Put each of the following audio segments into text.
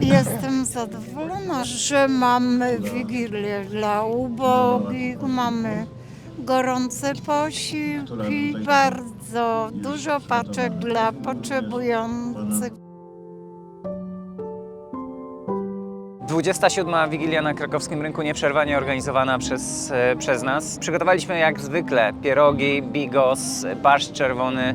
Jestem zadowolona, że mamy wigilię dla ubogich, mamy gorące posiłki, bardzo dużo paczek dla potrzebujących. 27. Wigilia na krakowskim rynku nieprzerwanie organizowana przez, e, przez nas. Przygotowaliśmy jak zwykle pierogi, bigos, barszcz czerwony,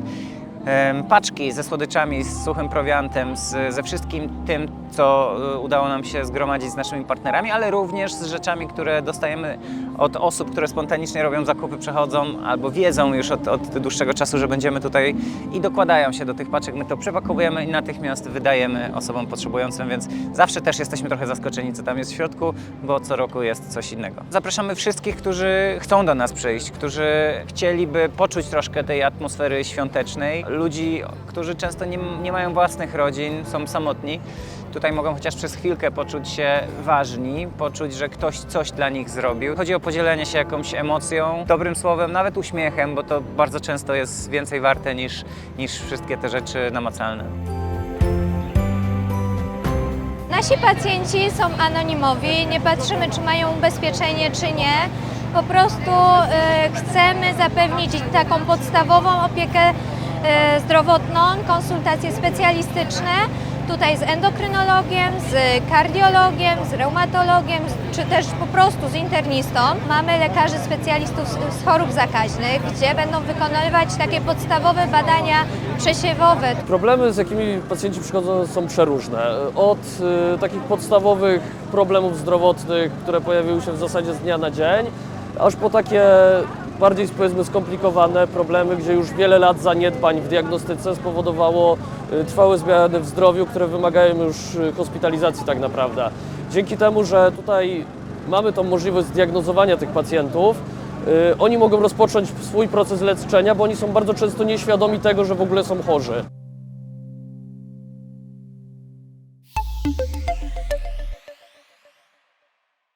paczki ze słodyczami, z suchym prowiantem, z, ze wszystkim tym, co e, udało nam się zgromadzić z naszymi partnerami, ale również z rzeczami, które dostajemy od osób, które spontanicznie robią zakupy, przechodzą albo wiedzą już od, od dłuższego czasu, że będziemy tutaj i dokładają się do tych paczek. My to przepakowujemy i natychmiast wydajemy osobom potrzebującym, więc zawsze też jesteśmy trochę zaskoczeni, co tam jest w środku, bo co roku jest coś innego. Zapraszamy wszystkich, którzy chcą do nas przyjść, którzy chcieliby poczuć troszkę tej atmosfery świątecznej. Ludzi, którzy często nie, nie mają własnych rodzin, są samotni. Tutaj mogą chociaż przez chwilkę poczuć się ważni, poczuć, że ktoś coś dla nich zrobił. Chodzi o podzielenie się jakąś emocją, dobrym słowem, nawet uśmiechem, bo to bardzo często jest więcej warte niż, niż wszystkie te rzeczy namacalne. Nasi pacjenci są anonimowi, nie patrzymy, czy mają ubezpieczenie, czy nie. Po prostu e, chcemy zapewnić taką podstawową opiekę e, zdrowotną, konsultacje specjalistyczne, tutaj z endokrynologiem, z kardiologiem, z reumatologiem, czy też po prostu z internistą. Mamy lekarzy specjalistów z, chorób zakaźnych, gdzie będą wykonywać takie podstawowe badania przesiewowe, Problemy, z jakimi pacjenci przychodzą, są przeróżne. Od y, takich podstawowych problemów zdrowotnych, które pojawiły się w zasadzie z dnia na dzień, aż po takie bardziej powiedzmy skomplikowane problemy, gdzie już wiele lat zaniedbań w diagnostyce spowodowało trwałe zmiany w zdrowiu, które wymagają już y, hospitalizacji tak naprawdę. Dzięki temu, że tutaj mamy tą możliwość zdiagnozowania tych pacjentów, y, oni mogą rozpocząć swój proces leczenia, bo oni są bardzo często nieświadomi tego, że w ogóle są chorzy.